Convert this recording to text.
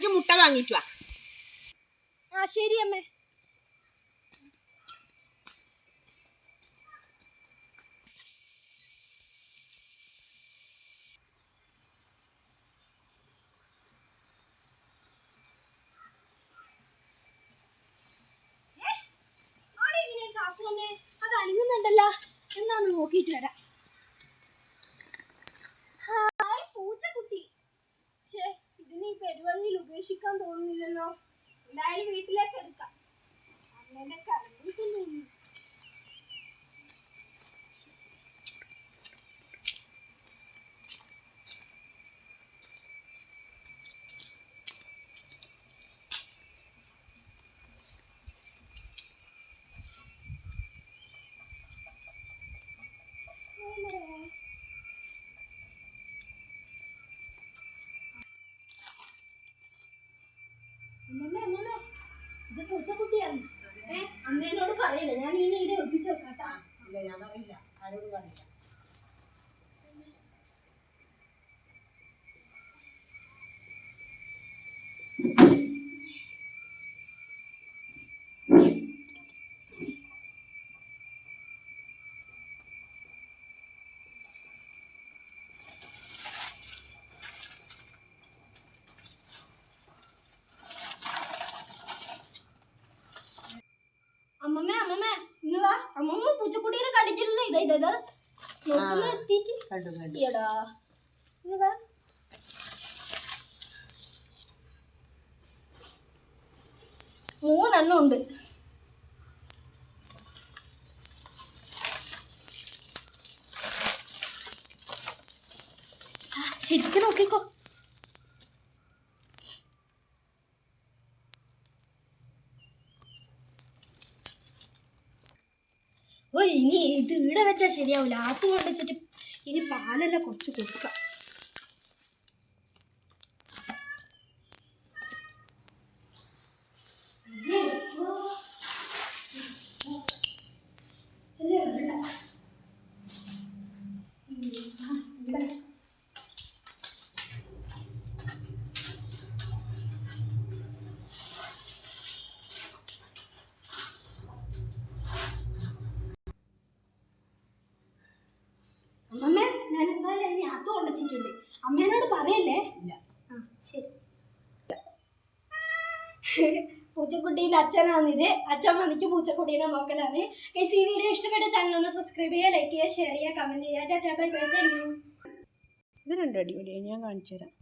ഇജ്ജ് മുട്ട വാങ്ങിച്ചു വാ. ആ ശരി അമ്മേ. അത് അനങ്ങുന്നുണ്ടല്ലോ എന്നാന്ന് നോക്കിയിട്ട് വരാം. ഉപേക്ഷിക്കാൻ തോന്നുന്നില്ലല്ലോ. എന്തായാലും വീട്ടിലേക്ക് എടുക്കാം അമ്മേന്റെ കറങ്ങിക്കുന്നു അമ്മമ്മേ, അമ്മമ്മേ, ഇത് പൂച്ചക്കുട്ടിയാണ് ഏ അമ്മേനോട് പറയില്ല ഞാൻ ഇനി ഇത് ഒപ്പിച്ചു വെക്കാട്ടാ ഇല്ല ഞാൻ പറയില്ല ആരോട് പറയില്ല അമ്മമ്മേ അമ്മമ്മേ ഇന്ന് വാ. അമ്മമ്മ പൂച്ചക്കുട്ടീനെ കണ്ടിട്ടില്ലല്ലോ. ഇതാ ഇതാ ഇതാ. നോക്കുന്ന ആ. എത്തിയിട്ട് കണ്ടു കണ്ടു. എടാ ഇന്ന് വാ. മൂന്നെണ്ണം ഉണ്ട്. ശരിക്കും നോക്കിക്കോ. ഓ ഇനി ഇത് ഇവിടെ വെച്ചാൽ ശരിയാവില്ല ആത്ത് കൊണ്ടുവച്ചിട്ട് ഇനി പാലെല്ലാം കുറച്ച് കൊടുക്കാം അമ്മമ്മേ ഞാൻ എന്തായാലും അത് അമ്മേനോട് പറയല്ലേ? ഇല്ല. ആ ശരി. പൂച്ചക്കുട്ടീന്റെ അച്ഛനാണിത്. അച്ഛൻ വന്നിട്ട് പൂച്ചക്കുട്ടീനെ നോക്കലാണ്. ഈ വീഡിയോ ഇഷ്ടപ്പെട്ട ചാനൽ ഒന്ന് സബ്സ്ക്രൈബ് ചെയ്യുക ലൈക്ക് ചെയ്യുക ഷെയർ ചെയ്യുക കമന്റ് ചെയ്യുക. Tata bye bye thank you അടിപൊളിയായി ഞാൻ കാണിച്ചു തരാം